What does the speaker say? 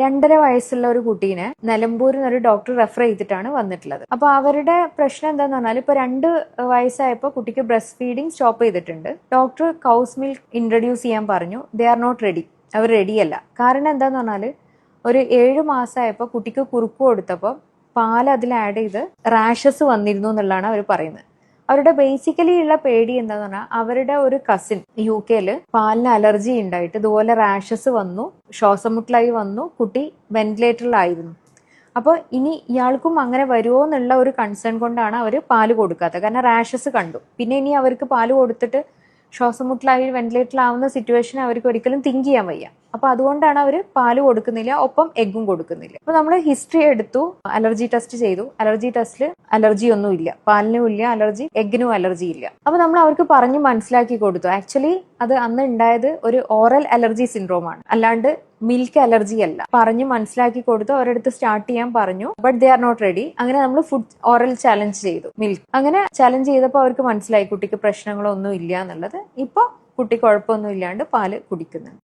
രണ്ടര വയസ്സുള്ള ഒരു കുട്ടീനെ നിലമ്പൂരിൽ നിന്ന് ഒരു ഡോക്ടർ റെഫർ ചെയ്തിട്ടാണ് വന്നിട്ടുള്ളത്. അപ്പൊ അവരുടെ പ്രശ്നം എന്താന്ന് പറഞ്ഞാൽ ഇപ്പൊ രണ്ട് വയസ്സായപ്പോൾ കുട്ടിക്ക് ബ്രസ്റ്റ് ഫീഡിങ് സ്റ്റോപ്പ് ചെയ്തിട്ടുണ്ട്. ഡോക്ടർ കൗസ് മിൽക്ക് ഇൻട്രൊഡ്യൂസ് ചെയ്യാൻ പറഞ്ഞു. ദേ ആർ നോട്ട് റെഡി അവർ റെഡിയല്ല കാരണം എന്താന്ന് പറഞ്ഞാൽ ഒരു ഏഴ് മാസമായപ്പോൾ കുട്ടിക്ക് കുറുക്ക് കൊടുത്തപ്പോൾ പാൽ അതിൽ ആഡ് ചെയ്ത് റാഷസ് വന്നിരുന്നു എന്നുള്ളതാണ് അവർ പറയുന്നത്. അവരുടെ ബേസിക്കലി ഉള്ള പേടി എന്താന്ന് പറഞ്ഞാൽ അവരുടെ ഒരു കസിൻ യു കെയിൽ പാലിന് അലർജി ഉണ്ടായിട്ട് ഇതുപോലെ റാഷസ് വന്നു ശ്വാസമുട്ടലായി വന്നു കുട്ടി വെന്റിലേറ്ററിലായിരുന്നു അപ്പോൾ ഇനി ഇയാൾക്കും അങ്ങനെ വരുമോ എന്നുള്ള ഒരു കൺസേൺ കൊണ്ടാണ് അവർ പാൽ കൊടുക്കാത്തത്. കാരണം റാഷസ് കണ്ടു. പിന്നെ ഇനി അവർക്ക് പാൽ കൊടുത്തിട്ട് ശ്വാസമുട്ടലായി വെന്റിലേറ്ററിലാവുന്ന സിറ്റുവേഷൻ അവർക്ക് ഒരിക്കലും തിങ്ക് ചെയ്യാൻ വയ്യ. അപ്പൊ അതുകൊണ്ടാണ് അവർ പാൽ കൊടുക്കുന്നില്ല ഒപ്പം എഗ്ഗും കൊടുക്കുന്നില്ല. അപ്പൊ നമ്മൾ ഹിസ്റ്ററി എടുത്തു അലർജി ടെസ്റ്റ് ചെയ്തു. അലർജി ടെസ്റ്റിൽ അലർജി ഒന്നും ഇല്ല. പാലിനും ഇല്ല അലർജി എഗ്ഗിനും അലർജി ഇല്ല. അപ്പൊ നമ്മൾ അവർക്ക് പറഞ്ഞ് മനസ്സിലാക്കി കൊടുത്തു. ആക്ച്വലി അത് അന്ന് ഉണ്ടായത് ഒരു ഓറൽ അലർജി സിൻഡ്രോമാണ് അല്ലാണ്ട് മിൽക്ക് അലർജി അല്ല പറഞ്ഞു മനസ്സിലാക്കി കൊടുത്തു അവരടുത്ത് സ്റ്റാർട്ട് ചെയ്യാൻ പറഞ്ഞു. But they are not ready അങ്ങനെ നമ്മൾ ഫുഡ് ഓറൽ ചലഞ്ച് ചെയ്തു മിൽക്ക്. അങ്ങനെ ചലഞ്ച് ചെയ്തപ്പോൾ അവർക്ക് മനസ്സിലായി കുട്ടിക്ക് പ്രശ്നങ്ങളൊന്നും ഇല്ല എന്നുള്ളത്. ഇപ്പൊ കുട്ടി കുഴപ്പമൊന്നും ഇല്ലാണ്ട് പാൽ കുടിക്കുന്നുണ്ട്.